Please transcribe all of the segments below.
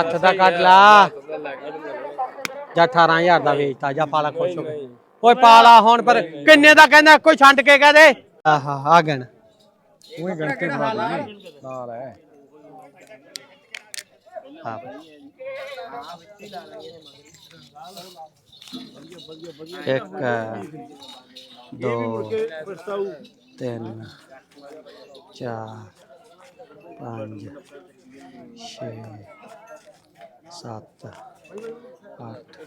ਹੱਥ ਦਾ ਕੱਢ ਲਾ। ਜਾਂ 18000 ਦਾ ਵੇਚਤਾ ਜਾਂ ਪਾਲਾ ਖੁਸ਼ ਹੋ ਗਿਆ ਓਏ ਪਾਲਾ ਹੁਣ ਪਰ ਕਿੰਨੇ ਦਾ ਕਹਿੰਦਾ ਕੋਈ ਛੱਡ ਕੇ ਕਹਿ ਦੇ। ਆਹਾ ਆ ਗਣ। ਉਹੀ ਗਣਕੇ ਬਣਾ ਲਈ ਨਾਲ ਹੈ। ਹਾਂ। ਇੱਕ ਦੋ ਤਿੰਨ ਚਾਰ ਪੰਜ ਛੇ ਸੱਤ, ਅੱਠ,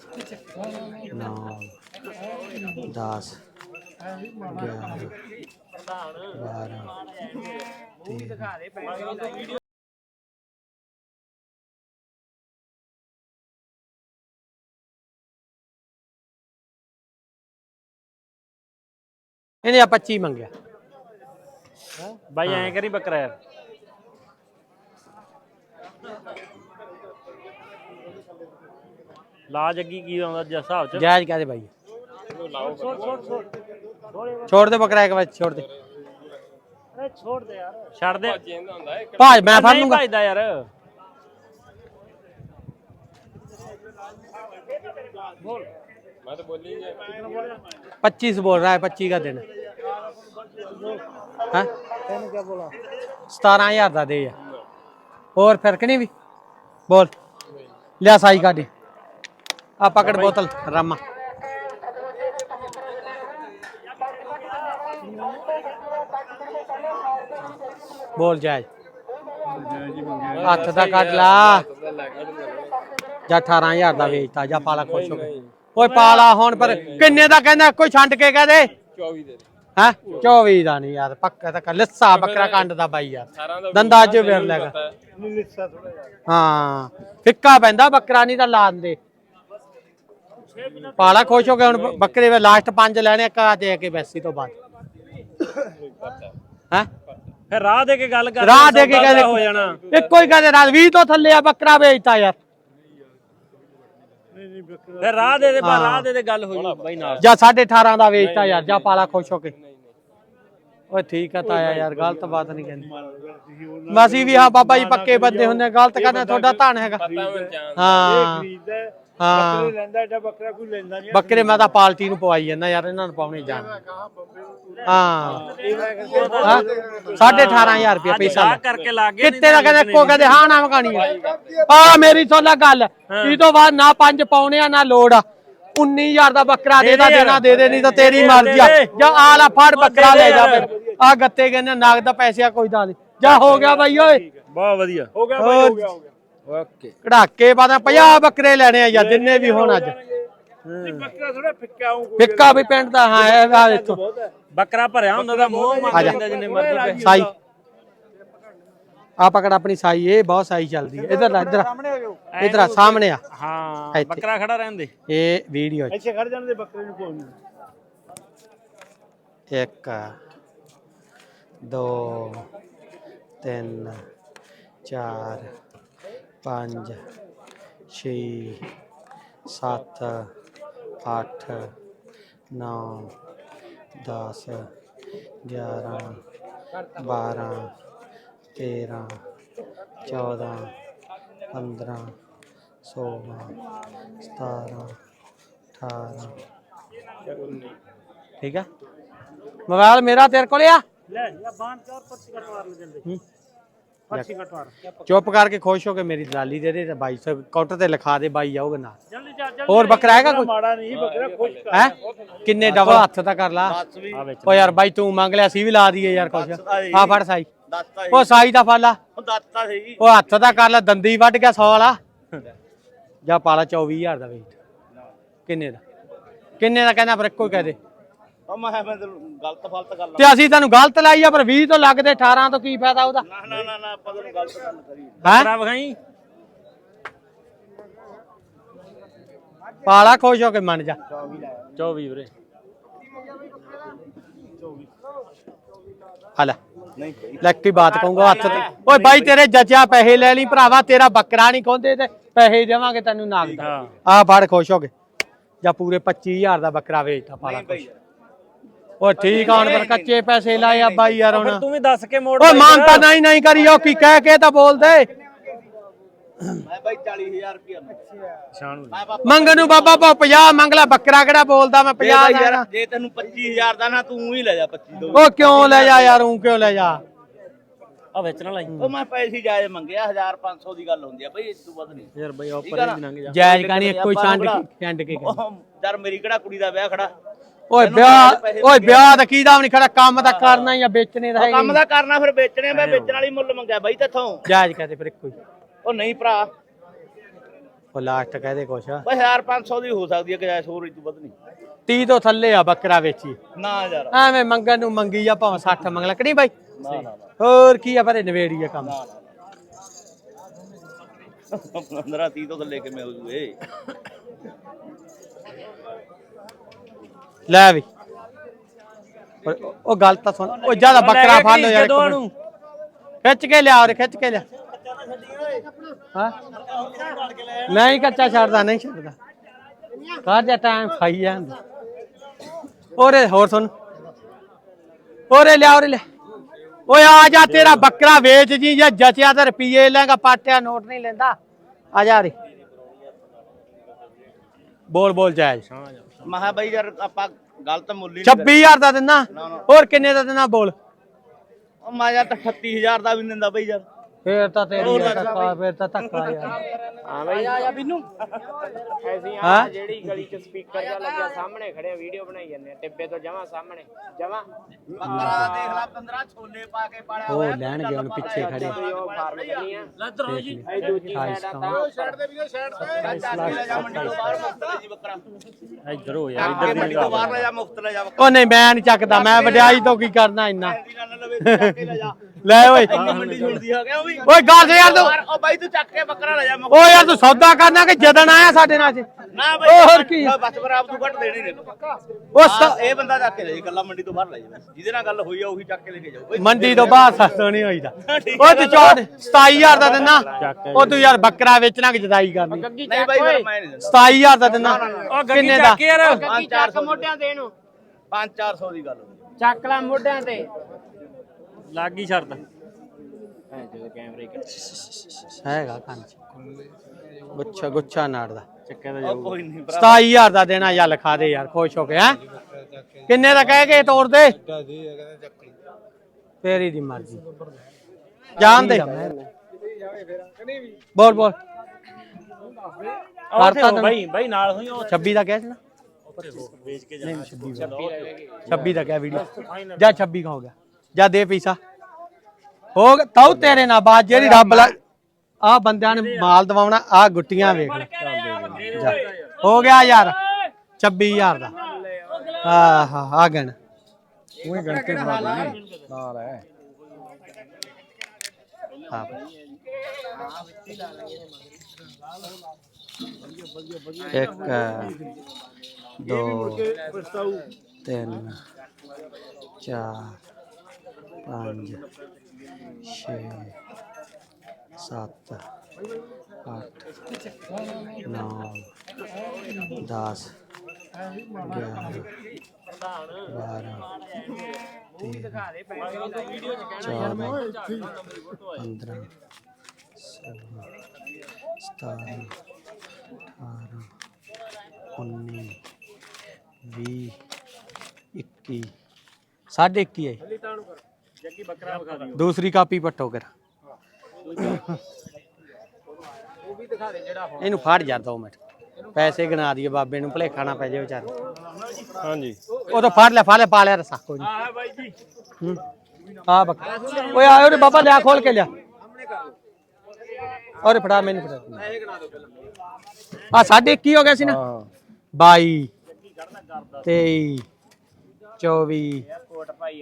ਨੌ, ਦਸ, ਗਿਆਰਾਂ, ਬਾਰਾਂ ਤੇਰਾਂ ਇਹਨੇ ਆ 25 ਮੰਗਿਆ। ਬਾਈ ਐਂ ਕਰੀ ਬੱਕਰਾ ਯਾਰ। ਲਾ ਜੱਗੀ ਕੀ ਆਉਂਦਾ ਜਿਸ ਹਿਸਾਬ ਚ ਜਾਇਜ਼ ਕਹਦੇ ਭਾਈ ਛੋੜ ਦੇ ਬੱਕਰਾ ਇੱਕ ਵਾਰ ਛੋੜ ਦੇ ਛੋੜ ਦੇ ਯਾਰ ਛੱਡ ਦੇ ਭਾਜ ਮੈਂ ਫੜ ਨਹੀਂ ਲੂੰਗਾ ਭਜਦਾ ਯਾਰ ਮੈਂ ਤਾਂ ਬੋਲੀ ਜੇ 25 बोल रहा है 25 का देना ਹੈ ਤੈਨੂੰ ਕੀ ਬੋਲਾ 17000 ਦਾ ਦੇ ਯਾਰ ਹੋਰ ਫਰਕ ਨਹੀਂ ਵੀ ਬੋਲ ਲਿਆ ਸਾਈ ਕਾਢੀ ਆ ਪਕੜ ਬੋਤਲ ਰਾਮਾ। ਬੋਲ ਜਾਇ ਹੱਥ ਦਾ ਕੱਢ ਲਾ। ਜਾਂ 18000 ਦਾ ਵੇਚਤਾ ਜਾਂ ਪਾਲਾ ਖੁਸ਼ ਹੋ ਗਿਆ ਓਏ ਪਾਲਾ ਹੁਣ ਪਰ ਕਿੰਨੇ ਦਾ ਕਹਿੰਦਾ ਕੋਈ ਛੱਡ ਕੇ ਕਹਿ ਦੇ। 24 ਦੇ ਹੈ? 24 ਦਾ ਨਹੀਂ ਯਾਰ ਪੱਕਾ ਤਾਂ ਲੱਸਾ ਬੱਕਰਾ ਕੰਡ ਦਾ ਬਾਈ ਯਾਰ। ਦੰਦਾ ਅੱਜ ਵੇਰ ਲੈਗਾ ਹਾਂ ਫਿੱਕਾ ਪੈਂਦਾ ਬੱਕਰਾ ਨਹੀਂ ਤਾਂ ਲਾਣ ਦੇ ਪਾਲਾ ਖੁਸ਼ ਹੋ ਗਿਆ ਹੁਣ ਬੱਕਰੇ ਵੇ ਲਾਸਟ ਪੰਜ ਲੈਣੇ ਕਾ ਦੇ ਕੇ ਵੈਸੀ ਤੋਂ ਬਾਅਦ। ਹੈ? ਫਿਰ ਰਾਹ ਦੇ ਕੇ ਗੱਲ ਕਰ ਰਾਹ ਦੇ ਕੇ ਸੌਦਾ ਹੋ ਕਹਿੰਦੇ ਜਾਣਾ। ਇੱਕੋ ਹੀ ਕਹਿੰਦੇ ਰਾਤ 20 ਤੋਂ ਥੱਲੇ ਆ ਬੱਕਰਾ ਵੇਚਤਾ ਯਾਰ। ਫਿਰ ਰਾਹ ਦੇ ਦੇ ਬਾ ਰਾਹ ਦੇ ਦੇ ਗੱਲ ਹੋ ਜੂ ਬਾਈ ਨਾਲ। ਜਾਂ 18.5 ਦਾ ਵੇਚਤਾ ਯਾਰ ਜਾਂ ਪਾਲਾ ਖੁਸ਼ ਹੋ ਕੇ। ਓਏ ਠੀਕ ਆ ਤਾਇਆ ਯਾਰ ਗਲਤ ਬਾਤ ਨਹੀਂ ਕਹਿੰਦੀ। ਅਸੀਂ ਵੀ ਹਾਂ ਬਾਬਾ ਜੀ ਪੱਕੇ ਬੰਦੇ ਹੁੰਦੇ ਆ, ਗਲਤ ਕਰਨਾ ਤੁਹਾਡਾ ਧਨ ਹੈਗਾ। ਹਾਂ ਹਾਂ। ਲੈਂਦਾ ਐਡਾ ਬੱਕਰਾ ਕੋਈ ਲੈਂਦਾ ਨਹੀਂ। ਬੱਕਰੇ ਮੈਂ ਤਾਂ ਪਾਲਟੀ ਨੂੰ ਪਵਾਈ ਜਾਂਦਾ ਯਾਰ ਇਹਨਾਂ ਨੂੰ ਪਾਉਣੇ ਜਾਣ ਹਾਂ। ਹਾਂ। 18500 ਰੁਪਏ ਪੈਸਾ ਆ ਕਰਕੇ ਲੱਗ ਗਏ ਕਿੱਤੇ ਦਾ ਕਹਿੰਦੇ ਇੱਕੋ ਕਹਿੰਦੇ ਹਾਂ ਨਾ ਮਕਾਣੀ ਆ। ਆ ਮੇਰੀ ਸੋਲਾ ਗੱਲ। ਇਹ ਤੋਂ ਬਾਅਦ ਨਾ ਪੰਜ ਪਾਉਣੇ ਆ ਨਾ ਲੋੜ। ਆ 19000 ਦਾ ਬੱਕਰਾ ਦੇ ਦਾ ਦੇਣਾ ਦੇ ਦੇ ਨਹੀਂ ਤਾਂ ਤੇਰੀ ਮਰਜ਼ੀ ਆ। ਜਾਂ ਆ ਲੈ ਫੜ ਬੱਕਰਾ ਲੈ ਜਾ ਫਿਰ। ਆ ਗੱਤੇ ਕਹਿੰਦੇ ਨਗਦ ਪੈਸੇ ਆ ਕੋਈ ਦਾ ਨਹੀਂ। ਜਾ ਹੋ ਗਿਆ ਬਾਈ ਓਏ। ਬਹੁਤ ਵਧੀਆ। ਹੋ ਗਿਆ ਬਾਈ ਹੋ ਗਿਆ ਹੋ ਗਿਆ। ਓਕੇ। ਕਢਾਕੇ ਬਾਦਾ 50 ਬੱਕਰੇ ਲੈਣੇ ਆ ਯਾਰ ਜਿੰਨੇ ਵੀ ਹੋਣ ਅੱਜ। ਨਹੀਂ ਬੱਕਰਾ ਥੋੜਾ ਫਿੱਕਾ ਉਹ ਫਿੱਕਾ ਵੀ ਪਿੰਡ ਦਾ ਹਾਂ ਇਹ ਆ ਦੇਖੋ। ਬੱਕਰਾ ਭਰਿਆ ਹੁੰਦਾ ਤਾਂ ਮੂੰਹ ਮੰਗ ਆ ਜਾ। ਲੈਂਦਾ ਜਿੰਨੇ ਮਰਜ਼ੀ ਪੈਸੇ ਸਾਈ। ਆ ਪਕੜ ਆਪਣੀ ਸਾਈ ਇਹ ਬਹੁਤ ਸਾਈ ਚੱਲਦੀ ਹੈ। ਇਧਰ ਇਧਰ ਸਾਹਮਣੇ ਹੋ ਜਾਓ। ਇਧਰ ਆ ਸਾਹਮਣੇ ਆ। ਹਾਂ ਇੱਥੇ। ਬੱਕਰਾ ਖੜਾ ਰਹਿੰਦੇ। ਇਹ ਵੀਡੀਓ ਇੱਥੇ ਖੜ ਜਾਣ ਦੇ ਬੱਕਰੇ ਨੂੰ ਕੋਈ ਨਹੀਂ। ਇੱਕ ਦੋ ਤਿੰਨ ਚਾਰ ਪੰਜ ਛੇ ਸੱਤ ਅੱਠ ਨੌ ਦਸ ਗਿਆਰਾਂ ਬਾਰਾਂ ਤੇਰਾਂ ਚੌਦਾਂ ਪੰਦਰਾਂ ਸੋਲਾਂ ਸਤਾਰਾਂ ਅਠਾਰਾਂ ਠੀਕ ਆ ਮੋਬਾਈਲ ਮੇਰਾ ਤੇਰੇ ਕੋਲ ਆ ਲੈ ਯਾ ਬਾਂਧ ਚਾਰ ਪੱਚੀ ਕਟਵਾਰ ਲੈ ਜਲਦੀ ਚੁੱਪ ਕਰਕੇ ਖੁਸ਼ ਹੋ ਕੇ ਮੇਰੀ ਦਲਾਲੀ ਦੇ ਦੇ ਤੇ ਬਾਈ ਸਾਹਿਬ ਕਾਊਂਟਰ ਤੇ ਲਿਖਾ ਦੇ ਬਾਈ ਆਊਗਾ ਨਾਲ। ਜਲਦੀ ਜਾ ਜਲਦੀ ਹੋਰ ਬੱਕਰਾ ਹੈਗਾ ਕੋਈ? ਮਾੜਾ ਨਹੀਂ ਬੱਕਰਾ ਖੁਸ਼ ਕਰ। ਹੈ? ਕਿੰਨੇ ਡਬਲ ਹੱਥ ਤਾਂ ਕਰ ਲਾ। ਓ ਯਾਰ ਬਾਈ ਤੂੰ ਮੰਗ ਲਿਆ ਸੀ ਵੀ ਲਾ ਦਈਏ ਯਾਰ ਕੁਛ। ਆ ਫੜ ਸਾਈ। ਉਹ ਸਾਈ ਦਾ ਫੜ ਲਾ। ਸੀ ਉਹ ਹੱਥ ਦਾ ਕਰ ਲਾ ਦੰਦੀ ਵੱਢ ਗਿਆ 100 ਵਾਲਾ। ਜਾ ਪਾਲਾ 24000 ਦਾ ਵੇਚ ਕਿੰਨੇ ਦਾ? ਕਿੰਨੇ ਦਾ ਕਹਿੰਦਾ ਪਰ ਇੱਕੋ ਹੀ ਕਹਿ ਦੇ। ਉਹ ਮੈਂ ਗਲਤ ਫਲਤ ਗੱਲ ਤੇ ਅਸੀਂ ਤੈਨੂੰ ਗਲਤ ਲਾਈ ਆ ਪਰ 20 ਤੋਂ ਲੱਗਦੇ 18 ਤੋਂ ਕੀ ਫਾਇਦਾ ਉਹਦਾ? ਨਾ ਨਾ ਨਾ ਨਾ ਆਪਾਂ ਤੈਨੂੰ ਗਲਤ ਗੱਲ ਕਰੀ ਹੈ? ਬੱਕਰਾ ਵਿਖਾਈ। ਪਾਲਾ ਖੁਸ਼ ਹੋ ਕੇ ਮੰਨ ਜਾ। 24 ਵੀਰੇ। ਆ ਲੈ। ਨਹੀਂ ਲੈ ਕੀ ਬਾਤ ਕਹੂੰਗਾ ਹੱਥ ਤੇ। ਓਏ ਬਾਈ ਤੇਰੇ ਜੱਜਾ ਪੈਸੇ ਲੈ ਲਈ ਭਰਾਵਾ ਤੇਰਾ ਬੱਕਰਾ ਨਹੀਂ ਖੋਂਦੇ ਤੇ ਪੈਸੇ ਦੇਵਾਂਗੇ ਤੈਨੂੰ ਨਾਗ ਦਾ। ਆ ਫੜ ਖੁਸ਼ ਹੋ ਗਏ ਜਾਂ ਪੂਰੇ 25000 ਦਾ ਬੱਕਰਾ ਵੇਚਤਾ ਪਾਲਾ ਖੁਸ਼। ਓ ਠੀਕ ਆ ਹੁਣ ਪਰ ਕੱਚੇ ਪੈਸੇ ਲਾਏ ਆ ਬਾਈ ਯਾਰ ਫਿਰ ਹੁਣ। ਤੂੰ ਵੀ ਦੱਸ ਕੇ ਮੋੜ ਓਏ ਮਾਨਤਾ ਨਹੀਂ ਨਹੀਂ ਕਰੀ ਉਹ ਕੀ ਕਹਿ ਕੇ ਤਾਂ ਬੋਲ ਦੇ ਮੈਂ ਬਾਈ 40000 ਰੁਪਇਆ ਸ਼ਾਨ ਨੂੰ ਮੈਂ ਬਾਬਾ ਮੰਗਣ ਨੂੰ ਬਾਬਾ ਪਾ 50 ਮੰਗ ਲੈ ਬੱਕਰਾ ਕਿਹੜਾ ਬੋਲਦਾ ਮੈਂ 50 50 ਯਾਰ ਲੈਣਾ ਜੇ ਤੈਨੂੰ 25000 ਦਾ ਨਾ ਤੂੰ ਹੀ ਲੈ ਜਾ 25 ਦੋ। ਉਹ ਕਿਉਂ ਲੈ ਜਾ ਯਾਰ ਉਹ ਕਿਉਂ ਲੈ ਜਾ। ਆ ਵੇਚਣ ਵਾਲਾ ਉਹ ਮੈਂ ਪੈਸੇ ਜਾਇਜ਼ ਮੰਗਿਆ 1500 ਦੀ ਗੱਲ ਹੁੰਦੀ ਆ ਬਈ ਇਸ ਤੋਂ ਵੱਧ ਨਹੀਂ। ਯਾਰ ਬਈ ਉਹ ਠੀਕ ਆ ਨਾ? ਪਰੇ ਲੰਘ ਜਾ। ਜਾਇਜ਼ ਕਾਣੀ ਇੱਕੋ ਹੀ ਛੰਡ ਕੇ ਛੰਡ ਕੇ। ਉਹ ਯਾਰ ਮੇਰੀ ਕਿਹੜਾ ਕੁੜੀ ਦਾ ਵਿਆਹ ਖੜਾ? ਓਏ ਵਿਆਹ ਓਏ ਵਿਆਹ ਤਾਂ ਕੀਦਾ ਵੀ ਨਹੀਂ ਖੜਾ ਕੰਮ ਤਾਂ ਕਰਨਾ ਹੀ ਆ ਵੇਚਣੇ ਉਹ ਰਹੇਗੇ ਕੰਮ ਦਾ ਕਰਨਾ ਫਿਰ ਵੇਚਣੇ ਮੈਂ ਵੇਚਣ ਵਾਲੀ ਮੁੱਲ ਮੰਗਿਆ ਬਾਈ ਤੇਥੋਂ। ਜਾਇਜ਼ ਕਹਦੇ ਫਿਰ ਇੱਕੋ ਹੀ। ਉਹ ਨਹੀਂ ਭਰਾ। ਉਹ ਲਾਸਟ ਕਹਦੇ ਕੁਛ। ਬਈ 1500 ਦੀ ਹੋ ਸਕਦੀ ਹੈ ਕਿ ਜਾਇਜ਼ ਹੋਰ ਇਸ ਤੋਂ ਵੱਧ ਨਹੀਂ। 30 ਤੋਂ ਥੱਲੇ ਆ ਬੱਕਰਾ ਵੇਚੀ। ਨਾ ਯਾਰ। ਐਵੇਂ ਮੰਗਣ ਨੂੰ ਮੰਗੀ ਆ ਭਾਵੇਂ 60 ਮੰਗ ਲੈ ਕਿਹੜੀ ਬਾਈ? ਨਾ ਨਾ ਹੋਰ ਕੀ ਆ ਪਰੇ ਨਵੇੜੀ ਆ ਕੰਮ। ਨਾ ਨਾ 15 30 ਤੋਂ ਥੱਲੇ ਕਿਵੇਂ ਹੋ ਜੂਏ? ਲੈ ਵੀ। ਉਹ- ਉਹ ਗੱਲ ਤਾਂ ਸੁਣ। ਉਹ ਜ਼ਿਆਦਾ ਬੱਕਰਾ ਫੜ ਲੋ ਯਾਰ। ਨੂੰ ਖਿੱਚ ਕੇ ਲਿਆ ਔਰ ਖਿੱਚ ਕੇ ਲਿਆ। ਹਾਂ? ਨਹੀਂ ਕੱਚਾ ਛੱਡਦਾ ਨਹੀਂ ਛੱਡਦਾ। ਕਾਹ ਜਾ ਟਾਈਮ ਖਾਈ ਜਾਂਦਾ। ਓਰੇ ਹੋਰ ਸੁਣ। ਓਰੇ ਲਿਆ ਓਰੇ ਲਿਆ। ਓਏ ਆ ਜਾ ਤੇਰਾ ਬੱਕਰਾ ਵੇਚ ਜੀ ਜਾਂ ਜਚਿਆ ਤਾਂ ਰੁਪਈਏ ਲੈਗਾ ਪਾਟਿਆ ਨੋਟ ਨਹੀਂ ਲੈਂਦਾ। ਆ ਜਾ ਰੇ ਬੋਲ ਬੋਲ ਜਾਇਜ਼। ਮਹਾ ਬਾਈ ਯਾਰ ਆਪਾਂ ਗਲਤ ਮੁੱਲ ਹੀ 26000 ਦਾ ਦਿਨਾ ਹੋਰ ਕਿੰਨੇ ਦਾ ਦਿਨਾ ਬੋਲ? ਉਹ ਮਾਜਾ ਤਾਂ 38000 ਦਾ ਵੀ ਦਿੰਦਾ ਬਾਈ ਯਾਰ। ਫੇਰ ਤਾਂ ਤੇਰੀ ਧੱਕਾ ਫੇਰ ਤਾਂ ਧੱਕਾ ਯਾਰ ਹਾਂ ਬਈ ਆ ਜਾ ਬਿੰਨੂ ਐਸੀ ਹਾਂ? ਆ ਜਿਹੜੀ ਗਲੀ ਚ ਸਪੀਕਰ ਜਿਹਾ ਲੱਗਿਆ ਸਾਹਮਣੇ ਖੜੇ ਆ ਵੀਡੀਓ ਬਣਾਈ ਜਾਂਦੇ ਆ ਟਿੱਬੇ ਤੋਂ ਜਮਾ ਸਾਹਮਣੇ ਜਮਾ ਬੱਕਰਾ ਦੇਖ ਲੈ 15 ਛੋਲੇ ਪਾ ਕੇ ਪਾਲਿਆ ਉਹ ਹੋਇਆ ਲੈਣਗੇ ਹੁਣ ਪਿੱਛੇ ਖੜੇ ਉਹ ਫਾਰਮ ਬਣੀ ਆ ਲੱਦਰ ਹੋ ਜੀ ਇਹ ਦੂਜੀ ਸਾਈਡ ਆ ਤਾਂ ਚੱਕ ਕੇ ਲੈ ਜਾ ਮੰਡੀ ਤੋਂ ਬਾਹਰ ਮੁਫਤ ਲੈ ਜੀ ਬੱਕਰਾ ਇੱਧਰ ਹੋ ਯਾਰ ਇੱਧਰ ਮੰਡੀ ਦੀ ਤੋਂ ਬਾਹਰ ਲੈ ਜਾ ਮੁਫਤ ਲੈ ਜਾ ਬੱਕਰਾ ਉਹ ਨਹੀਂ ਮੈਂ ਨਹੀਂ ਚੱਕਦਾ ਮੈਂ ਵਡਿਆਈ ਤੋਂ ਕੀ ਕਰਨਾ ਇੰਨਾ ਐਸੀ ਗੱਲ ਨਾ ਲਵੇ ਤੂੰ ਚੱਕ ਕੇ ਲੈ ਜਾ ਲੈ ਓਏ। ਮੰਡੀ ਛੁੱਟਦੀ ਆ ਗਿਆ ਉਹ ਵੀ। ਓਏ ਗੱਲ ਯਾਰ ਤੂੰ। ਉਹ ਬਾਈ ਤੂੰ ਚੱਕ ਕੇ ਬੱਕਰਾ ਲੈ ਜਾ। ਓ ਯਾਰ ਤੂੰ ਸੌਦਾ ਕਰਨਾ ਕਿ ਜਦਨ ਆਇਆ ਸਾਡੇ ਨਾਲ ਚ ਨਾ ਉਹ ਹੋਰ ਕੀ? ਬਾਈ ਬਸ ਪਰ ਆਪ ਤੂੰ ਘੱਟ ਦੇਣੀ ਨੇ ਉਹ ਇਹ ਬੰਦਾ ਚੱਕ ਕੇ ਲੈ ਜੀ ਗੱਲਾਂ ਮੰਡੀ ਤੋਂ ਬਾਹਰ ਲੈ ਜਾ ਜਿਹਦੇ ਨਾਲ ਗੱਲ ਹੋਈ ਆ ਉਹੀ ਚੱਕ ਕੇ ਲੈ ਕੇ ਜਾਓ ਬਈ ਮੰਡੀ ਤੋਂ ਬਾਹਰ ਸਸਤਾ ਨਹੀਂ ਹੋਈਦਾ। ਉਹ ਤੂੰ ਚੌੜ 27000 ਦਾ ਦਿਨਾ ਉਹ ਤੂੰ ਯਾਰ ਬੱਕਰਾ ਵੇਚਣਾ ਕਿ ਜਦਾਈ ਕਰਨੀ? ਨਹੀਂ ਬਾਈ ਫਿਰ ਮੈਂ ਨਹੀਂ ਦਿੰਦਾ। 27000 ਦਾ ਦਿਨਾ ਕਿੰਨੇ ਦਾ? ਚੱਕ ਯਾਰ ਗੱਗੀ ਚੱਕ ਮੋਢਿਆਂ ਤੇ ਇਹਨੂੰ 5-400 ਦੀ ਗੱਲ ਚੱਕ ਲੈ ਮੋਢਿਆਂ ਤੇ। ਲੱਗ ਹੀ ਛੱਡ ਐ ਜਦੋਂ ਕੈਮਰੇ ਹੈਗਾ ਕੰਨ ਚ ਗੁੱਛਾ ਗੁੱਛਾ ਨਾੜ ਦਾ ਚੱਕਿਆ ਦਾ ਉਹ ਜਾਊ ਕੋਈ ਨਹੀਂ ਭਰਾ 27000 ਦਾ ਦੇਣਾ ਯਾ ਲਿਖਾ ਦੇ ਯਾਰ ਖੁਸ਼ ਹੋ ਕੇ ਹੈ ਕਿੰਨੇ ਦਾ ਕਹਿ ਕੇ ਤੋੜ ਦੇ ਤੇਰੀ ਦੀ ਮਰਜ਼ੀ ਜਾਣ ਦੇ ਬੋਲ ਬੋਲ ਉੱਥੇ ਕਰਤਾ ਹੋ ਬਾਈ ਬਾਈ ਨਾਲ ਹੋਈ ਉਹ 26 ਦਾ ਕਹਿ ਸੀ ਨਾ ਉੱਥੇ ਹੋ ਵੇਚ ਕੇ ਜਾ 26 ਦਾ ਕਹਿ ਵੀਡੀਓ ਜਾ 26 ਦਾ ਹੋ ਗਿਆ ਜਾ ਦੇ ਪੈਸਾ। ਹੋ ਗਿਆ ਤਾਉ ਤੇਰੇ ਨਾਲ ਬਾਤ ਜਿਹੜੀ ਰੱਬ ਲਾ ਆ ਬੰਦਿਆਂ ਨੇ ਮਾਲ ਦਵਾਉਣਾ ਆ ਗੁੱਟੀਆਂ ਵੇਖ ਜਾ। ਹੋ ਗਿਆ ਯਾਰ 26000 ਦਾ। ਆ ਹਾ ਆ ਗਣ। ਉਹ ਗਣਤੇ ਬਣਾ ਦੇ ਨਾਲ ਹੈ। ਹਾਂ। ਇੱਕ ਦੋ ਤਿੰਨ ਚਾਰ ਪੰਜ, ਛੇ, ਸੱਤ, ਅੱਠ, ਨੌ, ਦਸ, ਗਿਆਰਾਂ, ਬਾਰਾਂ, ਤੇਰਾਂ, ਚੌਦਾਂ, ਪੰਦਰਾਂ, ਸੋਲਾਂ, ਸਤਾਰਾਂ, ਅਠਾਰਾਂ, ਉੱਨੀ, ਵੀਹ, ਇੱਕੀ, ਸਾਢੇ ਇੱਕੀ ਹੈ ਜੱਗੀ ਬੱਕਰਾ ਵਿਖਾ ਦਿਓ। ਦੂਸਰੀ ਕਾਪੀ ਪੱਟੋ ਕਰ ਇਹਨੂੰ ਫੜ ਜਾ ਦੋ ਮਿੰਟ। ਪੈਸੇ ਗਿਣਾ ਦਈਏ ਬਾਬੇ ਨੂੰ ਭਲੇਖਾ ਨਾ ਪੈ ਜਾਏ ਵਿਚਾਰੇ। ਹਾਂਜੀ। ਉਹ ਤਾਂ ਫੜ ਲੈ ਫੜ ਲੈ ਪਾ ਲਿਆ ਰਸਾ ਕੋਈ ਨਹੀਂ ਹਾਂ ਬਾਈ ਜੀ। ਹੂੰ। ਆ ਬੱਕ ਓਏ ਆਇਓ ਰੇ ਬਾਬਾ ਲਿਆ ਖੋਲ ਕੇ ਲਿਆ। ਔਰੇ ਫੜਾ ਮੈਨੂੰ ਫੜਾ। ਆ ਸਾਡੇ ਕੀ ਹੋ ਗਿਆ ਸੀ ਨਾ। 22 23 24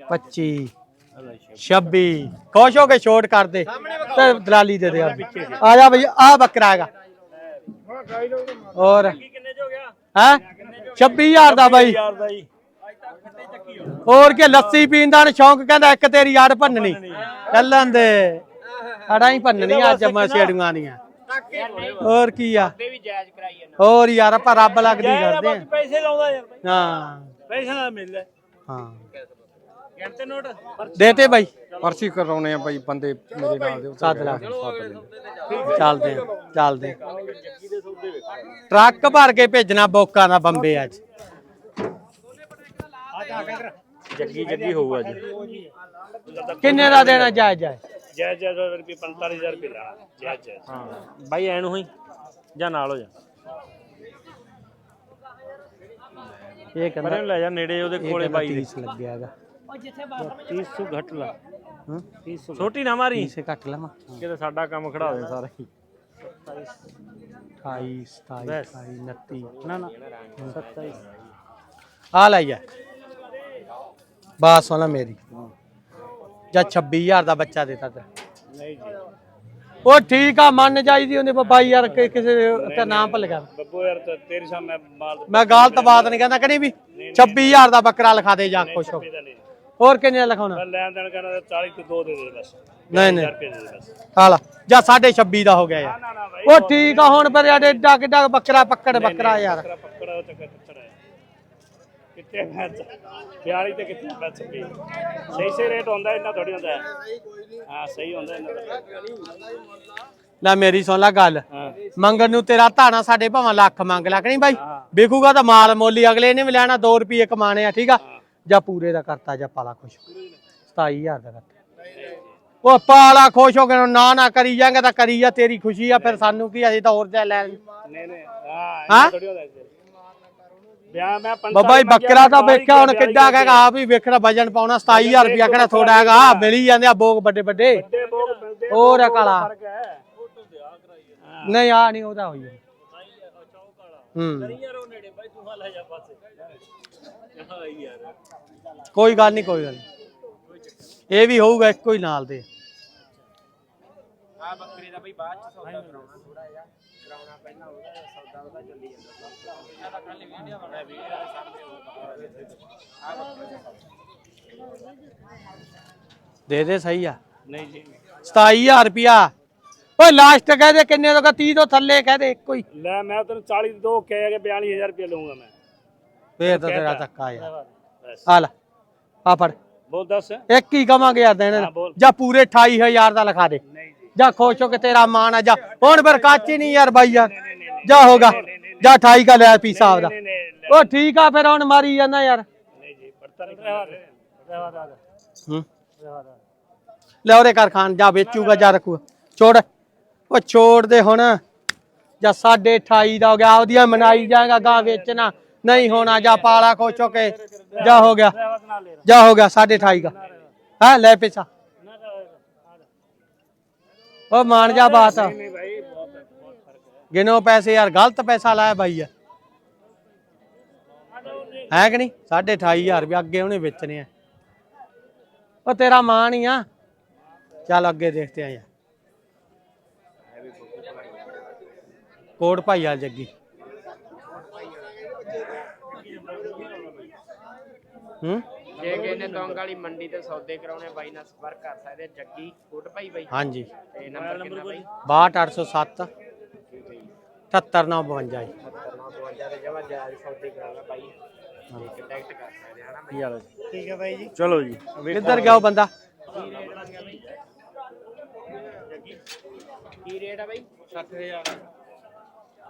25 26 ਖੁਸ਼ ਹੋ ਕੇ ਛੋਟ ਕਰ ਦੇ। ਤੇ ਦਲਾਲੀ ਦੇ ਦੇ। ਆ। ਜਾ ਬਈ ਆ ਬੱਕਰਾ ਹੈਗਾ। ਹੋਰ। ਕਿੰਨੇ ਚ ਹੋ ਗਿਆ? ਹੈ? 26000 ਦਾ ਬਾਈ। ਹੋਰ ਕੀ ਲੱਸੀ ਪੀਣ ਦਾ ਨੀ ਸ਼ੌਂਕ ਕਹਿੰਦਾ ਇੱਕ ਤੇਰੀ ਯਾਰ ਭੰਨਣੀ। ਚੱਲਣ ਦੇ। ਅੜਾਂ ਹੀ ਭੰਨਣੀ ਅੱਜ ਮੈਂ ਛੇੜੂਆਂ ਦੀਆਂ। ਹੋਰ ਕੀ ਆ? ਤੇ ਵੀ ਜਾਇਜ਼ ਕਰਾਈ ਜਾਂਦੇ। ਹੋਰ ਯਾਰ ਆਪਾਂ ਰੱਬ ਲੱਗਦੀ ਕਰਦੇ ਆ। ਪੈਸੇ ਲਾਉਂਦਾ ਯਾਰ। ਬਾਈ ਹਾਂ। ਪੈਸੇ ਨਾ ਮਿਲਦਾ। ਹਾਂ। ਨੋਟ ਦੇਤੇ ਬਾਈ। ਪਰਚੀ ਕਰਾਉਣੇ ਆ ਬਾਈ ਬੰਦੇ ਮੇਰੇ ਨਾਲ ਦੇ ਸੱਤ ਲੱਖ। ਚੱਲਦੇ ਆ, ਚੱਲਦੇ ਆ। ਟਰੱਕ ਭਰ ਕੇ ਭੇਜਣਾ ਬੋਕਾਂ ਦਾ ਬੰਬੇ ਅੱਜ। ਜੱਗੀ ਜੱਗੀ ਹੋਊ ਅੱਜ। ਕਿੰਨੇ ਦਾ ਦੇਣਾ ਜਾਇਜ਼ ਜਾਇਜ਼ ਜੈ ਜੈ ਰੁਪਏ 45000 ਰੁਪਏ ਲੈਣਾ। ਜੈ ਜੈ ਹਾਂ ਬਾਈ ਐਨ ਹੋਈ ਜਾਂ ਨਾਲ ਹੋ ਜਾ। ਇਹ ਪਰ ਕਹਿੰਦਾ ਇਹਨੂੰ ਲੈ ਜਾ ਨੇੜੇ ਉਹਦੇ ਇਹ ਕੋਲੇ ਕਹਿੰਦਾ ਬਾਈ ਦੇ। 30 ਲੱਗਿਆ ਹੈਗਾ। 30 ਤੋਂ ਘੱਟ ਲਾ ਹਾਂ? ਛੋਟੀ ਨਾ ਮਾਰੀ। 30 ਘੱਟ ਲਵਾਂ ਕਿਤੇ ਸਾਡਾ ਕੰਮ ਖੜਾ ਦੇ ਸਾਰਾ ਹੀ। 28 27 ਬਸ। 28 29 ਨਾ ਨਾ। 27 ਆ ਲੈ ਜਾ। ਬਾਤ ਸੁਣ ਲੈ ਮੇਰੀ। ਜਾਂ 26000 ਦਾ ਬੱਚਾ ਦੇਤਾ ਤੇ ਨਹੀਂ ਜੀ। ਉਹ ਠੀਕ ਆ ਮੰਨ ਜਾਈਦੀ ਉਹਨੇ ਬਾਈ ਯਾਰ ਕਿਸੇ ਦੇ ਤੇ ਨਾਮ ਭੁੱਲ ਗਿਆ। ਬੱਬੂ ਯਾਰ ਤੇਰੀ ਸਾਹਮਣੇ ਮੈਂ ਗਲਤ ਬਾਤ ਨਹੀਂ ਕਹਿੰਦਾ ਕਦੀ ਵੀ 26000 ਦਾ ਬੱਕਰਾ ਲਿਖਾ ਦੇ ਜਾ ਖੁਸ਼ ਹੋ। ਹੋਰ ਕਿੰਨੇ ਲਿਖਾਉਣਾ? ਲੈਣ ਦੇਣ ਕਰਨਾ 40 ਤੋਂ 2 ਦੇ ਦੇ ਬਸ। ਨਹੀਂ ਨਹੀਂ। ਰੁਪਏ ਦੇ ਦੇ ਬਸ। ਹਾਲਾ ਜਾਂ 26 ਦਾ ਹੋ ਗਿਆ ਯਾਰ। ਨਾ ਉਹ ਠੀਕ ਆ ਹੁਣ ਫਿਰ ਯਾਰ ਏਡਾ ਕਿੱਡਾ ਬੱਕਰਾ ਪੱਕੜ ਬੱਕਰਾ ਯਾਰ। ਬੱਕਰਾ ਪੱਕੜਾ ਉਹ ਚੱਕਰ ਚੱਕਰ ਹੈ। ਕਿੱਥੇ ਮੈਚ? 42 ਤੇ ਕਿੱਥੇ ਮੈਚ ਪਈ ਸਹੀ ਸਹੀ ਰੇਟ ਹੁੰਦਾ ਇੰਨਾ ਥੋੜੀ ਹੁੰਦਾ। ਹੈ ਹਾਂ ਸਹੀ ਹੁੰਦਾ ਇੰਨਾ ਤਾਂ। ਲੈ ਮੇਰੀ ਸੁਣ ਲੈ ਗੱਲ। ਹਾਂ। ਮੰਗਣ ਨੂੰ ਤੇਰਾ ਧਾਣਾ ਸਾਡੇ ਭਾਵੇਂ ਲੱਖ ਮੰਗ ਲੈ ਨਹੀਂ ਬਾਈ? ਵਿਕੂਗਾ ਤਾਂ ਮਾਲ ਮੋਲੀ ਅਗਲੇ ਨੇ ਵੀ ਲੈਣਾ 2 ਰੁਪਏ ਕਮਾਣੇ ਆ ਠੀਕ ਆ? ਜਾਂ ਪੂਰੇ ਦਾ ਕਰਤਾ ਜਾਂ ਪਾਲਾ ਖੁਸ਼ 27000 ਦਾ ਕਰਤਾ। ਉਹ ਪਾਲਾ ਖੁਸ਼ ਹੋ ਕੇ ਨਾ ਨਾ ਕਰੀ ਜਾਂਗੇ ਤਾਂ ਕਰੀ ਜਾ ਤੇਰੀ ਖੁਸ਼ੀ ਆ ਫਿਰ ਸਾਨੂੰ ਕੀ ਅਸੀਂ ਤਾਂ ਹੋਰ ਜਾ ਲੈ ਨਹੀਂ ਨਹੀਂ ਹਾਂ। ਵਿਆਹ ਮੈਂ ਬਾਬਾ ਜੀ ਬੱਕਰਾ ਤਾਂ ਵੇਖਿਆ ਹੁਣ ਗਿਆ, ਕਿੱਡਾ ਕਹੇਗਾ ਆਪ ਹੀ ਵੇਖਣਾ ਵਜਨ ਪਾਉਣਾ 27000 ਰੁਪਇਆ ਕਿਹੜਾ ਥੋੜਾ ਹੈਗਾ ਮਿਲੀ ਜਾਂਦੇ ਆ ਬੋਗ ਵੱਡੇ ਵੱਡੇ। ਵੱਡੇ ਬੋਗ ਮਿਲਦੇ ਆ, ਹੋਰ ਨਹੀਂ ਨਹੀਂ ਹੂੰ ਕੋਈ ਗੱਲ ਨਹੀਂ ਕੋਈ ਗੱਲ ਨੀ। ਇਹ ਵੀ ਹੋਊਗਾ ਇੱਕੋ ਹੀ ਨਾਲ ਦੇ। ਆ ਬੱਕਰੇ ਦਾ ਬਈ ਬਾਅਦ ਚ ਸੌਦਾ ਕਰਾਉਣਾ ਥੋੜਾ ਜਿਹਾ। ਕਰਾਉਣਾ ਪਹਿਲਾਂ ਉਹਦਾ ਸੌਦਾ ਉਹਦਾ ਚੱਲੀ ਜਾਂਦਾ। ਇਹਨਾਂ ਦਾ ਕੱਲ ਵੀਡੀਓ ਬਣਾ ਵੀਡੀਓ ਦੇ ਸਾਹਮਣੇ ਆ ਬੱਕਰੇ ਦੇ ਦੇ ਸਹੀ ਆ। ਨਹੀਂ ਜੀ। 27000 ਰੁਪਿਆ ਓਏ ਲਾਸਟ ਕਹਦੇ ਕਿੰਨੇ ਤੋਂ 30 ਤੋਂ ਥੱਲੇ ਕਹਦੇ ਇੱਕੋ ਹੀ। ਲੈ ਮੈਂ ਤੈਨੂੰ 40 ਦੋ ਕਹਿ ਕੇ 42000 ਰੁਪਏ ਲਵਾਂਗਾ ਮੈਂ। ਫੇਰ ਤਾਂ ਤੇਰਾ ਧੱਕਾ ਯਾਰ। ਆ ਲੈ ਆ ਫੜ। ਬੋਲ ਦੱਸ। ਇੱਕ ਹੀ ਕਵਾਂਗੇ ਯਾਰ ਦੇਣੇ। ਜਾਂ ਪੂਰੇ 28000 ਦਾ ਲਿਖਾ ਦੇ। ਜੀ। ਖੁਸ਼ ਹੋ ਕੇ ਤੇਰਾ ਮਾਨ ਆ ਜਾ ਹੁਣ ਫਿਰ ਕਾਚੀ ਨਹੀਂ ਯਾਰ ਬਾਈ ਯਾਰ ਜਾ ਹੋਗਾ। ਜਾ 28 ਕਾ ਲੈ ਪੀ ਸਾਹਿਬ ਦਾ। ਉਹ ਠੀਕ ਆ ਫਿਰ ਹੁਣ ਮਾਰੀ ਜਾਂਦਾ ਯਾਰ। ਨਹੀਂ ਜੀ ਪੜਤਾ ਨਹੀਂ। ਦੇ ਦਾ ਦਾ। ਲੈ ਉਹਦੇ ਖਾਨ ਜਾ ਵੇਚੂਗਾ ਜਾ ਰੱਖੂਗਾ। ਛੋੜ। ਉਹ ਛੋੜ ਦੇ ਹੁਣ। ਜਾਂ 28.5 ਦਾ ਹੋ ਗਿਆ ਉਹਦੀਆਂ ਮਨਾਈ ਜਾਏਗਾ ਗਾਂ ਵੇਚਣਾ। ਨਹੀਂ ਹੋਣਾ, ਜਾ ਪਾਲਾ ਖੁਸ਼ ਹੋ ਕੇ ਜਾ ਹੋ ਗਿਆ। ਜਾ ਹੋ ਗਿਆ 28.5 ਦਾ। ਹਾਂ, ਲੈ ਪੈਸਾ ਉਹ ਮਾਨ ਜਾ ਬਾਤ। ਨਹੀਂ ਪੈਸੇ ਯਾਰ, ਗਲਤ ਪੈਸਾ ਲਾਇਆ ਬਾਈ ਯਾਰ ਹੈ ਕਿ ਨਹੀਂ? 28500 ਰੁਪਏ ਅੱਗੇ ਉਹਨੇ ਵੇਚਣੇ ਆ। ਉਹ ਤੇਰਾ ਮਾਨ ਹੀ ਆ। ਚੱਲ ਅੱਗੇ ਦੇਖਦੇ ਆ ਯਾਰ। ਕੋਟ ਭਾਈ ਆ ਜੱਗੀ। ਹੂੰ? ਜੇ ਕਿਸੇ ਨੇ ਦੌਂਗ ਵਾਲੀ ਮੰਡੀ ਤੇ ਸੌਦੇ ਕਰਾਉਣੇ ਬਾਈ ਨਾਲ ਸੰਪਰਕ ਕਰ ਸਕਦੇ। ਜੱਗੀ ਕੋਟ ਭਾਈ ਬਾਈ। ਹਾਂਜੀ। ਤੇ ਨੰਬਰ ਕਿੰਨਾ ਬਾਈ? 62807 78952 ਜੀ 52 ਦੇ ਜਮਾ ਜਾਇਜ਼ ਸੌਦੇ ਕਰਾਉਣਾ ਬਾਈ ਤੇ ਕੰਟੈਕਟ ਕਰ ਸਕਦੇ ਹਨਾ ਬਾਈ? ਯਾਰ ਠੀਕ ਹੈ ਭਾਈ ਜੀ। ਚਲੋ ਜੀ। ਕਿੱਧਰ ਗਿਆ ਉਹ ਬੰਦਾ? ਕੀ ਰੇਟ ਆ ਬਾਈ? 60000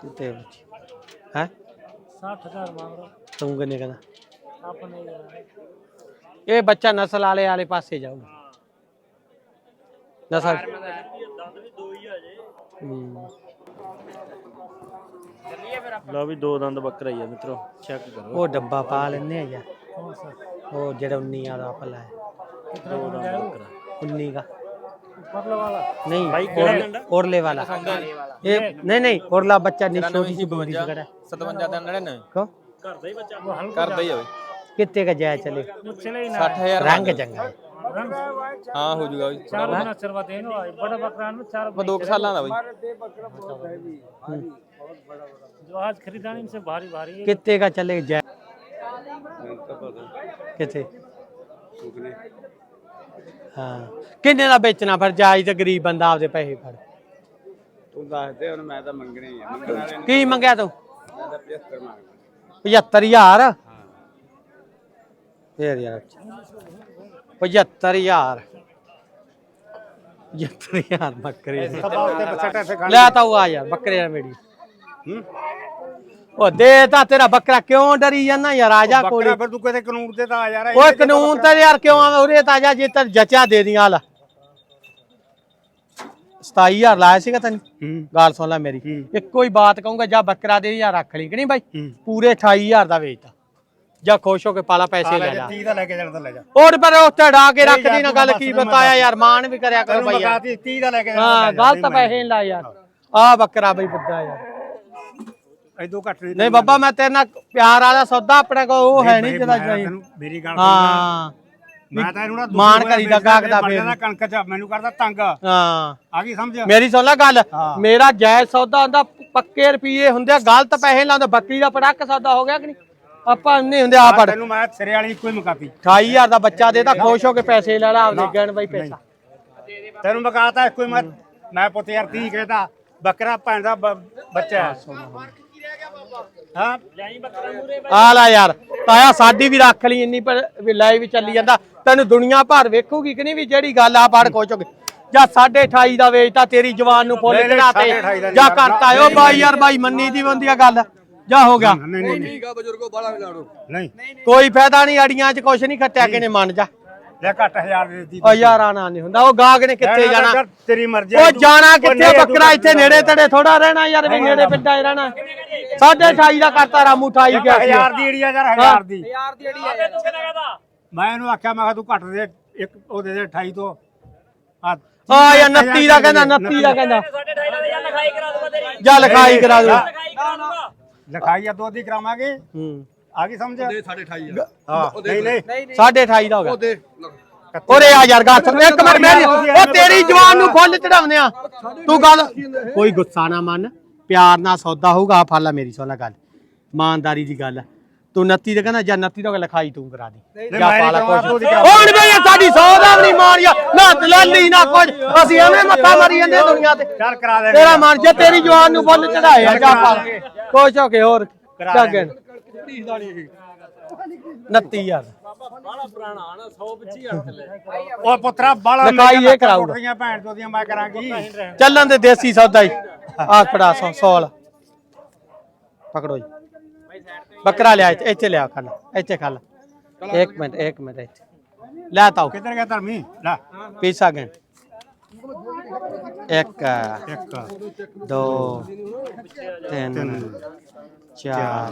ਕਿੱਥੇ ਹੈ? 60000 ਮੰਗ ਰਹਾ ਤੂੰ ਕਿੰਨੇ ਕਹਿੰਦਾ? ਆਪਣੇ ਇਹ ਬੱਚਾ ਨਸਲ ਵਾਲੇ ਵਾਲੇ ਪਾਸੇ ਜਾਊਗਾ। ਨਸਲ ਦੰਦ ਵੀ ਦੋ ਹੀ। ਆ ਜੇ ਹੂੰ। ਚੱਲੀਏ ਫਿਰ ਆਪਾਂ। ਲਓ ਵੀ ਦੋ ਦੰਦ ਬੱਕਰਾ ਹੀ ਆ ਮਿੱਤਰੋ ਚੈੱਕ ਕਰੋ। ਉਹ ਡੱਬਾ ਪਾ ਲੈਨੇ ਆ ਯਾਰ। ਉਹ ਜਿਹੜਾ 19 ਵਾਲਾ ਭਲਾ ਹੈ। ਦੋ ਦੰਦ ਬੱਕਰਾ 19 ਦਾ। ਭਾਈ ਕਿਹੜਾ ਔਰਲੇ- ਡੰਡਾ? ਔਰਲੇ ਵਾਲਾ ਇਹ ਨਹੀਂ ਨਹੀਂ ਔਰਲਾ ਬੱਚਾ ਨਹੀਂ ਛੋਟੀ ਸੀ ਬੋਰੀ ਸੀ ਕਰਾ 57 ਦਾ 99 ਕੋ ਘਰ ਦਾ ਹੀ ਬੱਚਾ ਉਹ ਹਲਕਾ ਕਰਦਾ ਹੀ ਹੋਵੇ ਕਿੱਤੇ का जाय चले ਚਲੇ ਹੀ ਨਾ 60000 रंग चंगा है। ਹਾਂ ਹੋ ਜਾਊਗਾ ਜੀ ਚਾਰ ਮਹੀਨਾ ਚਰਵਾ ਦੇ ਨੂੰ ਬੜਾ ਬੱਕਰਾ ਨੂੰ ਚਾਰ ਆਪਾਂ ਦੋ ਕੁ ਸਾਲਾਂ ਦਾ ਬਈ जो आज खरीदानी इनसे भारी भारी है कितने का चले जाय कितने ਹਾਂ। ਕਿੰਨੇ ਦਾ ਵੇਚਣਾ ਫਿਰ? ਜਾਇਜ਼ ਤੇ ਗਰੀਬ ਬੰਦਾ ਆਪਦੇ ਪੈਸੇ ਫੜ। ਤੂੰ ਦੱਸ ਦੇ ਹੁਣ ਮੈਂ ਤਾਂ ਮੰਗਣੇ ਹੀ ਆ। ਮੰਗਣ ਵਾਲੇ ਕੀ ਮੰਗਿਆ ਤੂੰ? ਨੇ 75 ਮੰਗਦੇ। 75000 ਫੇਰ ਯਾਰ ਅੱਛਾ। 75000 75000 ਬੱਕਰੇ। ਲੈ ਤਾ ਉਹ ਆ ਯਾਰ ਬੱਕਰੇ ਨਾਲ ਮੇਰੀ। ਉਹ ਦੇ ਤਾਂ ਤੇਰਾ ਬੱਕਰਾ ਕਿਉਂ ਡਰੀ ਜਾਂਦਾ ਯਾਰ ਆ ਜਾ ਕੋਲੇ ਬੱਕਰਾ ਫਿਰ ਤੂੰ ਕਿਤੇ ਕਾਨੂੰਨ ਤੇ ਤਾਂ ਆ ਯਾਰ ਓਏ ਕਾਨੂੰਨ ਤੇ ਯਾਰ ਕਿਉਂ ਆਵੇਂ ਉਰੇ ਤਾਂ ਜਾ ਜੇ ਤੇ ਜਚਿਆ ਦੇ ਦੀਆਂ ਲਾ। 27000 ਲਾਇਆ ਸੀਗਾ ਤੈਨੂੰ? ਹੂੰ। ਗੱਲ ਸੁਣ ਲੈ ਮੇਰੀ। ਇੱਕੋ ਹੀ ਬਾਤ ਕਹੂੰਗਾ ਜਾ ਬੱਕਰਾ ਦੇ ਜਾਂ ਰੱਖ ਲਈ ਕਿ ਨਹੀਂ ਬਾਈ? ਪੂਰੇ 28000 ਦਾ ਵੇਚਤਾ ਜਾ ਖੁਸ਼ ਹੋ ਕੇ ਪਾਲਾ ਪੈਸੇ ਲੈ ਜਾ 30 ਦਾ ਲੈ ਕੇ ਜਾਣਾ ਤਾਂ ਲੈ ਜਾ। ਔਰ ਪਰ ਉੱਥੇ ਡਾ ਕੇ ਰੱਖਦੀ ਯਾਰ ਨਾ ਤੂੰ ਗੱਲ ਕੀ ਬਤਾਇਆ ਯਾਰ ਮਾਨ ਵੀ ਕਰਿਆ ਕਰੋ ਤੈਨੂੰ ਬਾਈ ਯਾਰ। ਮਕਾਤੀ 30 ਦਾ ਲੈ ਕੇ ਜਾਣਾ ਹਾਂ ਗਲਤ ਪੈਸੇ ਲਾ ਯਾਰ। ਆ ਬੱਕਰਾ ਬਈ ਬੱਦਾ ਯਾਰ। ਐਦੋਂ ਘੱਟ ਨਹੀਂ ਨਹੀਂ ਬਾਬਾ ਮੈਂ ਤੇਰੇ ਨਾਲ ਪਿਆਰ ਵਾਲਾ ਸੌਦਾ ਆਪਣੇ ਕੋਲ ਉਹ ਹੈ ਨਹੀਂ ਜਿਹਦਾ ਤੈਨੂੰ ਮੇਰੀ ਗੱਲ ਹਾਂ। ਮੈਂ ਤਾਂ ਇਹਨੂੰ ਨਾ ਮਾਨ ਕਰੀਦਾ ਗਾਹਕ ਦਾ ਫੇਰ। ਦਾ ਕਣਕ ਚ ਮੈਨੂੰ ਕਰਦਾ ਤੰਗ। ਹਾਂ। ਆ ਗਈ ਸਮਝ? ਮੇਰੀ ਸੁਣ ਲੈ ਗੱਲ। ਹਾਂ। ਮੇਰਾ ਜਾਇਜ਼ ਸੌਦਾ ਹੁੰਦਾ ਪੱਕੇ ਰੁਪਏ ਹੁੰਦੇ ਆ ਗਲਤ ਪੈਸੇ ਲਾਉਂਦਾ ਬੱਕਰੀ ਦਾ ਪੜਾਕ ਸੌਦਾ ਹੋ ਗਿਆ ਕਿ ਨਹੀਂ? ਆਪਾਂ ਨਹੀਂ ਹੁੰਦੇ ਆ ਪੜ ਤੈਨੂੰ ਮੈਂ ਸਿਰੇ ਵਾਲੀ ਹੀ ਮੁਕਾਤੀ। 28000 ਦਾ ਬੱਚਾ ਦੇ ਤਾਂ ਖੁਸ਼ ਹੋ ਕੇ ਪੈਸੇ ਲੈ ਲਾ ਆਪਦੇ ਗਣ ਬਈ ਪੈਸਾ। ਤੈਨੂੰ ਮਕਾਤਾ ਹੀ ਮੈਂ ਮੈਂ ਪੁੱਤ ਯਾਰ 30 ਕਹਿੰਦਾ ਬੱਕਰਾ ਭੈਣ ਦਾ ਬ- ਬੱਚਾ ਹੈ। ਹਾਂ। ਆ ਲੈ ਯਾਰ ਤਾਇਆ ਸਾਡੀ ਵੀ ਰੱਖ ਲਈ ਇੰਨੀ ਪਰ ਵੀ ਲੈ ਵੀ ਚੱਲੀ ਜਾਂਦਾ। ਤੈਨੂੰ ਦੁਨੀਆ ਭਰ ਵੇਖੂਗੀ ਕਿ ਨਹੀਂ ਵੀ ਜਿਹੜੀ ਗੱਲ ਆ ਹੋ ਕੇ ਜਾਂ 28.5 ਦਾ ਵੇਚਤਾ ਤੇਰੀ ਜਵਾਨ ਨੂੰ ਫੁੱਲ ਚੜਾਤੇ 28.5 ਦਾ ਨਹੀਂ ਜਾਂ। ਕਰਤਾ ਓ ਬਾਈ ਯਾਰ ਬਾਈ ਮੰਨੀ ਦੀ ਬੰਦੀ ਆ ਗੱਲ। ਜਾ ਹੋ ਗਿਆ। ਨਹੀਂ ਨਹੀਂ ਠੀਕ ਆ ਬਜ਼ੁਰਗੋ ਬਾਲਾ ਮਿਲਾੜੋ ਨਹੀਂ। ਕੋਈ ਫਾਇਦਾ ਨਹੀਂ ਅੜੀਆਂ 'ਚ ਕੁਛ ਨਹੀਂ ਖੱਟਿਆ ਕਿਨੇ ਮੰਨ ਜਾ। ਲੈ ਘੱਟ ਹਜ਼ਾਰ ਦੇ ਦਿੱਤੀ ਓ ਯਾਰ ਆਣਾ ਨਹੀਂ ਹੁੰਦਾ ਉਹ ਗਾਹਕ ਨੇ ਕਿੱਥੇ ਜਾਣਾ? ਤੇਰੀ ਮਰਜ਼ੀ ਉਹ ਜਾਣਾ ਕਿੱਥੇ? ਬੱਕਰਾ ਇੱਥੇ ਨੇੜੇ ਤੇੜੇ ਥੋੜਾ ਰਹਿਣਾ ਯਾਰ ਵੀ ਨੇੜੇ ਪਿੰਡਾਂ 'ਚ ਰਹਿਣਾ। ਸਾਢੇ 28 ਦਾ ਕਰਤਾ ਰਾਮੂ 28 ਗਿਆ ਦੀ ਏੜੀ ਆ ਯਾਰ ਹਜ਼ਾਰ ਦੀ। ਯਾਰ ਦੀ ਅੜੀ ਆ। ਮੈਂ ਇਹਨੂੰ ਆਖਿਆ ਮੈਂ ਕਿਹਾ ਤੂੰ ਘੱਟ ਦੇ ਇੱਕ ਉਹ ਦੇ ਦੇ 28 ਤੋਂ। ਆ ਆ ਯਾਰ 29 ਦਾ ਕਹਿੰਦਾ 29 ਦਾ ਕਹਿੰਦਾ। ਜਾ ਲਿਖਾਈ ਕਰਾ ਦੂ ਲਿਖਾਈ ਆ ਦੋ ਦੀ ਕਰਾਵਾਂਗੇ। ਹੂੰ। ਆ ਗਈ ਸਮਝ ਦੇ 28 ਹਾਂ ਨਹੀਂ ਨਹੀਂ। ਸਾਢੇ 28 ਦਾ ਹੋ ਗਿਆ। ਓਰੇ ਆ ਯਾਰ ਗੱਲ ਸੁਣ। ਇੱਕ ਮਿੰਟ ਮੇਰੀ ਉਹ ਤੇਰੀ ਜਵਾਨ ਨੂੰ ਫੁੱਲ ਚੜਾਉਂਦੇ ਆ। ਤੂੰ ਗੱਲ ਕੋਈ ਗੁੱਸਾ ਨਾ ਮੰਨ। ਪਿਆਰ ਨਾਲ ਸੌਦਾ ਹੋਊਗਾ ਆ ਫੜ ਲੈ ਮੇਰੀ ਲੈ ਗੱਲ। ਇਮਾਨਦਾਰੀ ਦੀ ਗੱਲ। ਹੈ। ਤੂੰ 29 ਦਾ ਕਹਿੰਦਾ ਜਾਂ 29 ਦਾ ਲਿਖਾਈ ਤੂੰ ਕਰਾ ਦੇ। ਜਾ ਮੈਂ ਪਾਲਾ ਕਰਾਉਣਾ, ਕੁਛ। ਤੂੰ ਦੀ ਕਰਾ। ਹੁਣ ਵੀ ਇਹ ਸਾਡੀ ਸੌ ਦਾ ਵੀ ਨਹੀਂ ਮਾਰਿਆ ਨਾ ਦਲਾਲੀ ਨਾ ਕੁਝ ਅਸੀਂ ਐਵੇਂ ਮੱਥਾ ਮਾਰੀ ਜਾਂਦੇ ਆ ਦੁਨੀਆ ਤੇ। ਚੱਲ ਕਰਾ ਦੇ ਤੇਰਾ ਮਨ ਜੇ ਤੇਰੀ ਜਵਾਨ ਨੂੰ ਫੁੱਲ ਚੜਾਏ ਆ ਜਾ ਪਾ। ਖੁਸ਼ ਹੋ ਕੇ ਹੋਰ। ਜਾਗਣ 29000 ਉਹ ਪੁੱਤਰਾ ਬਾਲਾ ਲਿਖਾਈ ਇਹ ਕਰਾਊਗਾ। ਟੁੱਟੀਆਂ ਭੈਣ ਚੋਦੀਆਂ ਮੈਂ ਕਰਾਂਗੀ। ਚੱਲਣ ਦੇ ਦੇਸੀ ਸੌਦਾ ਹੀ ਆ ਫੜਾ ਸੌ ਸੌਲ। ਪਕੜੋ ਜੀ। ਬੱਕਰਾ ਲਿਆ ਇੱਥੇ ਇੱਥੇ ਲਿਆ ਖਲ ਇੱਥੇ ਖਲ। ਇੱਕ ਮਿੰਟ ਇੱਕ ਮਿੰਟ ਇੱਥੇ। ਲੈ ਤਾਓ ਕਿੱਧਰ ਗਿਆ ਧਰਮੀ? ਲੈ। ਪੀਸਾ ਗਣ। ਇੱਕ ਇੱਕ। ਦੋ ਤਿੰਨ। ਚਾਰ।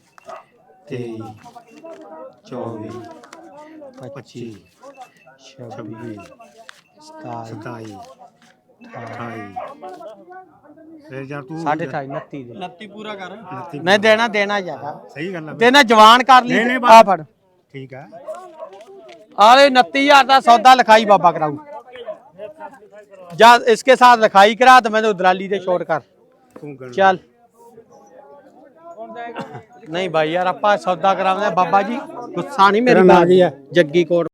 ਤੇਈ ਚੌਵੀ ਪੱਚੀ ਛੱਬੀ ਸਤਾਈ ਅਠਾਈ। ਫਿਰ ਯਾਰ ਤੂੰ 28 29 ਦੇ। 29 ਪੂਰਾ ਕਰ। ਨਹੀਂ ਦੇਣਾ ਦੇਣਾ ਯਾਰ ਸਹੀ ਗੱਲ ਆ ਬਈ। ਜਵਾਨ ਕਰ ਲਈ ਆ ਫੜ। ਠੀਕ ਆ। ਆਲੇ 29000 ਦਾ ਸੌਦਾ ਲਿਖਾਈ ਬਾਬਾ ਕਰਾਊ। ਜਾਂ ਇਸਕੇ ਸਾਥ ਲਿਖਾਈ ਕਰਾ ਤੇ ਮੈਨੂੰ ਦਲਾਲੀ ਦੇ ਛੋਟ ਕਰ। ਤੂੰ ਚੱਲ। ਨਹੀਂ ਭਾਈ ਯਾਰ ਆਪਾਂ ਸੌਦਾ ਕਰਾਉਂਦੇ ਆ ਬਾਬਾ ਜੀ ਗੁੱਸਾ ਨਹੀਂ ਮੇਰੀ ਤੇਰਾ ਜੱਗੀ ਕੋਟ।